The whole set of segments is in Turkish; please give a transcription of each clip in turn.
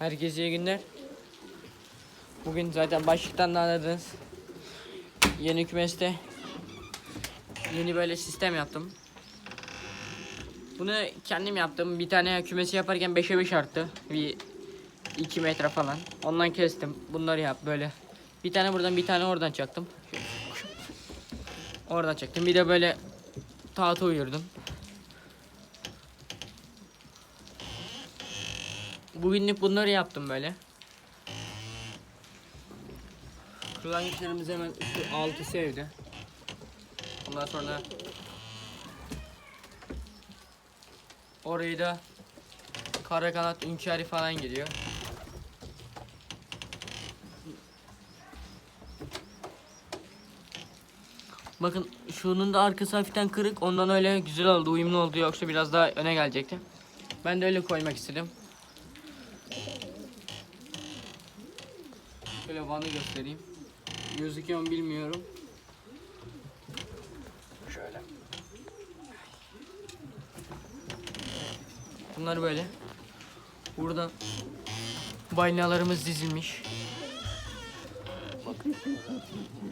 Herkese iyi günler. Bugün zaten başlıktan da anladınız. Yeni kümeste yeni böyle sistem yaptım. Bunu kendim yaptım. Bir tane kümesi yaparken 5'e 5 arttı. Bir 2 metre falan. Ondan kestim. Bunları yap böyle. Bir tane buradan bir tane oradan çaktım. Oradan çaktım. Bir de böyle tahta uyurdum. Bugünlük bunları yaptım böyle. Kırlangıçlarımız hemen şu altı sevdi. Ondan sonra orayı da kara kanat ünkari falan geliyor. Bakın şunun da arkası hafiften kırık. Ondan öyle güzel oldu, uyumlu oldu. Yoksa biraz daha öne gelecekti. Ben de öyle koymak istedim. Şöyle göstereyim. Gözüküyor mu bilmiyorum. Şöyle. Bunlar böyle. Burada balinalarımız dizilmiş. Bakın.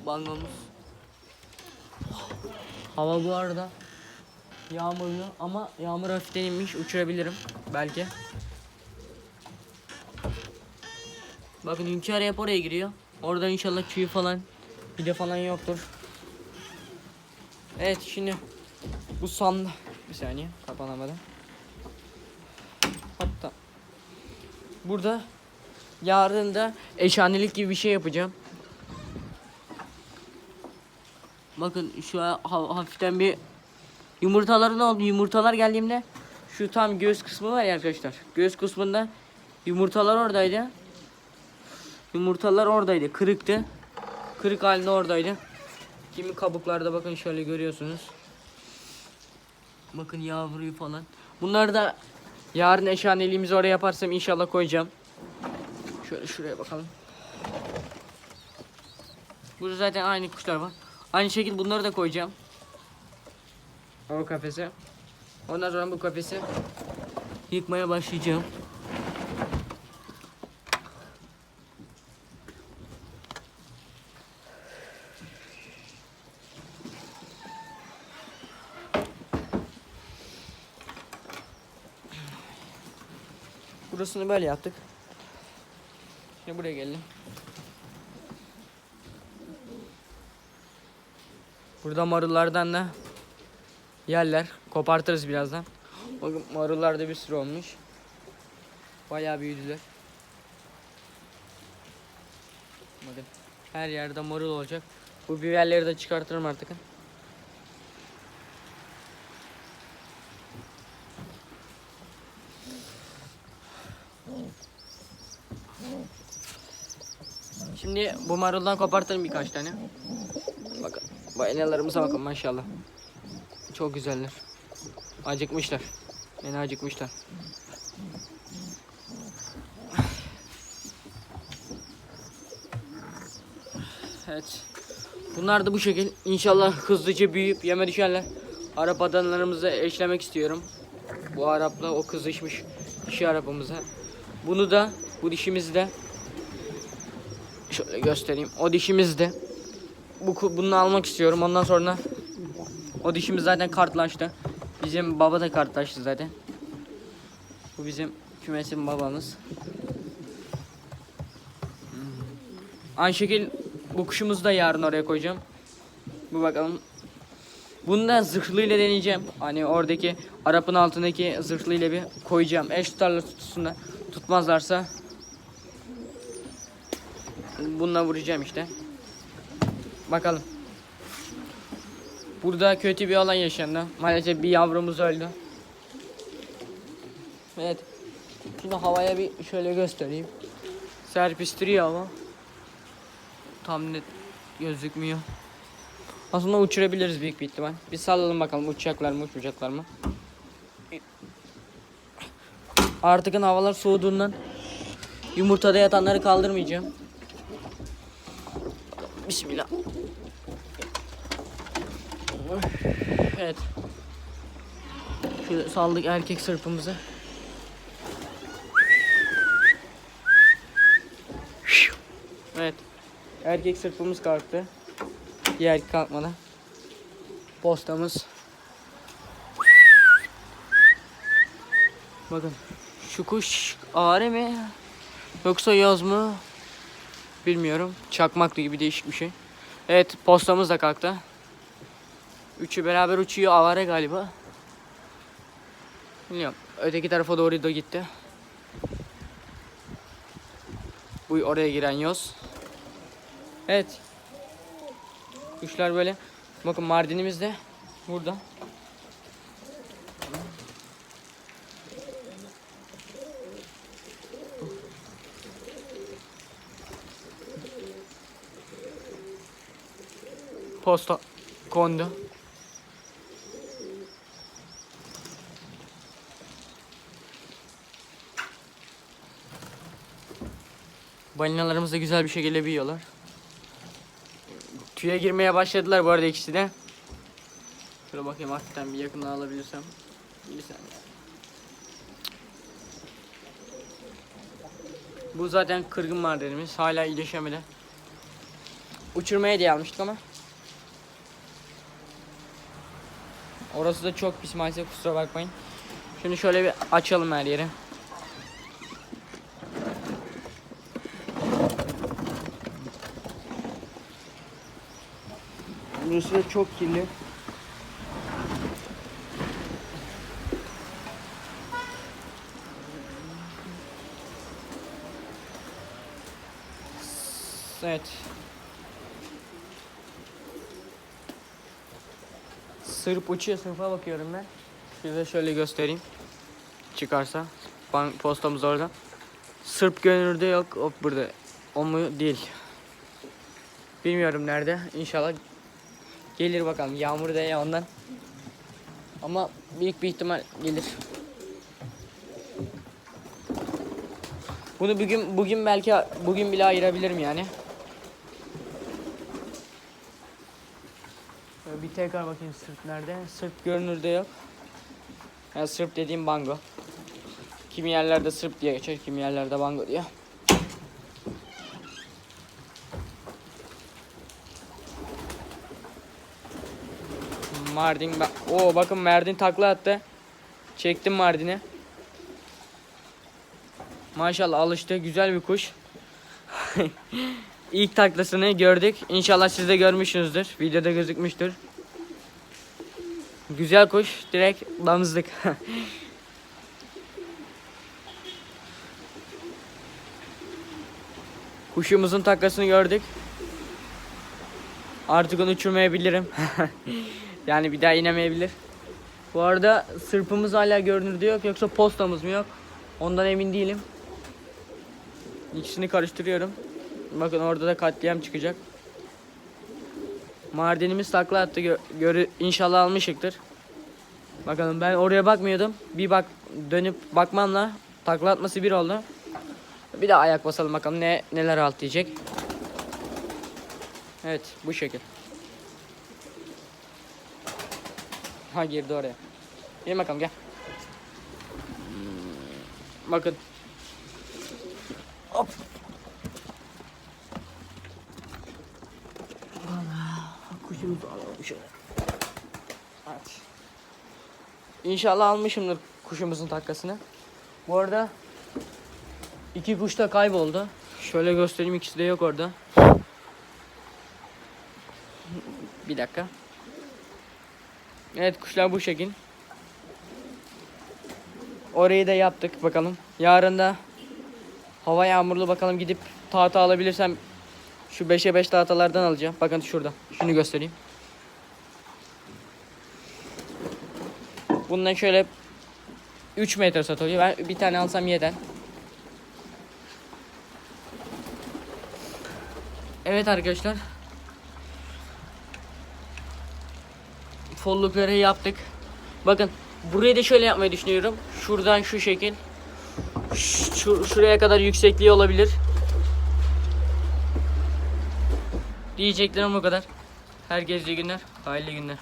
Balgamız. Hava bu arada yağmurlu ama yağmur hafiften inmiş uçurabilirim belki. Bakın hünkâr hep oraya giriyor. Orada inşallah tüy falan bir falan yoktur. Evet şimdi bu sand bir saniye kapanamadı. Hatta burada yarın da eşhanelik gibi bir şey yapacağım. Bakın şu hafiften bir yumurtaların oldu. Yumurtalar geldiğimde şu tam göğüs kısmı var ya arkadaşlar. Göğüs kısmında yumurtalar oradaydı. Yumurtalar oradaydı. Kırıktı. Kırık halinde oradaydı. Kimi kabuklarda bakın şöyle görüyorsunuz. Bakın yavruyu falan. Bunları da yarın eşhaneliğimizi oraya yaparsam inşallah koyacağım. Şöyle şuraya bakalım. Burada zaten aynı kuşlar var. Aynı şekilde bunları da koyacağım. O kafese. Ondan sonra bu kafesi yıkmaya başlayacağım. Burasını böyle yaptık. Şimdi buraya geldim. Burada marullardan da yerler. Kopartırız birazdan. Bakın marullar da bir sürü olmuş. Bayağı büyüdüler. Bakın her yerde marul olacak. Bu biberleri de çıkartırım artık. Şimdi bu maruldan kopartırım birkaç tane. Bakın balinalarımıza bakın maşallah. Çok güzeller. Acıkmışlar. Beni acıkmışlar. Evet. Bunlar da bu şekil. İnşallah hızlıca büyüyüp yeme düşerler. Arap adanlarımızı eşlemek istiyorum. Bu Arap'la o kızışmış dişi Arap'ımıza. Bunu da bu dişimizi de şöyle göstereyim. O dişimizi de bu bunu almak istiyorum. Ondan sonra o dişimiz zaten kartlaştı. Bizim baba da kartlaştı zaten. Bu bizim kümesin babamız. Aynı şekil bu kuşumuzu da yarın oraya koyacağım. Bu bakalım. Bunu da zırhlıyla deneyeceğim. Hani oradaki Arap'ın altındaki zırhlıyla bir koyacağım. Eş tutarlar tutusunda. Tutmazlarsa bununla vuracağım işte. Bakalım. Burada kötü bir olay yaşandı. Maalesef bir yavrumuz öldü. Evet. Şimdi havaya bir şöyle göstereyim. Serpiştiriyor ama. Tam net gözükmüyor. Aslında uçurabiliriz büyük bir ihtimal. Bir sallalım bakalım uçacaklar mı uçmayacaklar mı. Artık havalar soğuduğundan yumurtada yatanları kaldırmayacağım. Bismillah. Evet. Şöyle saldık erkek sırpımızı. Evet. Erkek sırpımız kalktı. Diğer erkek kalkmadı. Postamız. Bakın. Şu kuş ağrı mı? Yoksa yaz mı? Bilmiyorum. Çakmaklı gibi değişik bir şey. Evet postamız da kalktı. Üçü beraber uçuyor avare galiba. Bilmiyorum. Öteki tarafa doğru da gitti. Bu oraya giren yoz. Evet. Kuşlar böyle. Bakın Mardinimiz de burada. Posta kondu. Balinalarımız da güzel bir şekilde büyüyorlar. Tüye girmeye başladılar bu arada ikisi de. Şöyle bakayım hafiften bir yakından alabilirsem. Bir saniye. Bu zaten kırgın marderimiz. Hala iyileşemedi. Uçurmaya diye almıştık ama. Orası da çok pis maalesef kusura bakmayın. Şunu şöyle bir açalım her yere. Burası da çok kirli. Evet. Sırp uçuyor, sırpa bakıyorum ben. Size şöyle göstereyim. Çıkarsa. Ban postamız orada. Sırp görünürde yok. Hop burada. O mu? Değil. Bilmiyorum nerede. İnşallah gelir bakalım. Yağmur da ya ondan. Ama büyük bir ihtimal gelir. Bunu bugün bugün belki bugün bile ayırabilirim yani. Böyle bir tekrar bakayım Sırp nerede? Sırp görünürde yok. Yani Sırp dediğim bango. Kimi yerlerde Sırp diye geçer, kimi yerlerde bango diye. Mardin bak. Oo bakın Mardin takla attı. Çektim Mardin'i. Maşallah alıştı. Güzel bir kuş. İlk taklasını gördük. İnşallah siz de görmüşsünüzdür. Videoda gözükmüştür. Güzel kuş. Direkt damızlık. Kuşumuzun taklasını gördük. Artık onu uçurmayabilirim. yani bir daha inemeyebilir. Bu arada sırpımız hala görünürde yok yoksa postamız mı yok? Ondan emin değilim. İkisini karıştırıyorum. Bakın orada da katliam çıkacak. Mardinimiz takla attı. Gö görü inşallah almışıktır. Bakalım ben oraya bakmıyordum. Bir bak dönüp bakmamla takla atması bir oldu. Bir daha ayak basalım bakalım ne neler alt diyecek. Evet bu şekil. Ha girdi oraya. Gel bakalım gel. Hmm, Bakın. Hop. Kuşumuzu alalım şöyle. Evet. İnşallah almışımdır kuşumuzun takkasını. Bu arada iki kuş da kayboldu. Şöyle göstereyim ikisi de yok orada. Bir dakika. Evet kuşlar bu şekil. Orayı da yaptık bakalım. Yarın da hava yağmurlu bakalım gidip tahta alabilirsem şu 5'e 5 tahtalardan alacağım. Bakın şurada. Şunu göstereyim. Bundan şöyle 3 metre satılıyor. Ben bir tane alsam yeter. Evet arkadaşlar. Follukları yaptık. Bakın burayı da şöyle yapmayı düşünüyorum. Şuradan şu şekil. Şu, şuraya kadar yüksekliği olabilir. Diyeceklerim bu kadar. Herkese iyi günler. Hayırlı günler.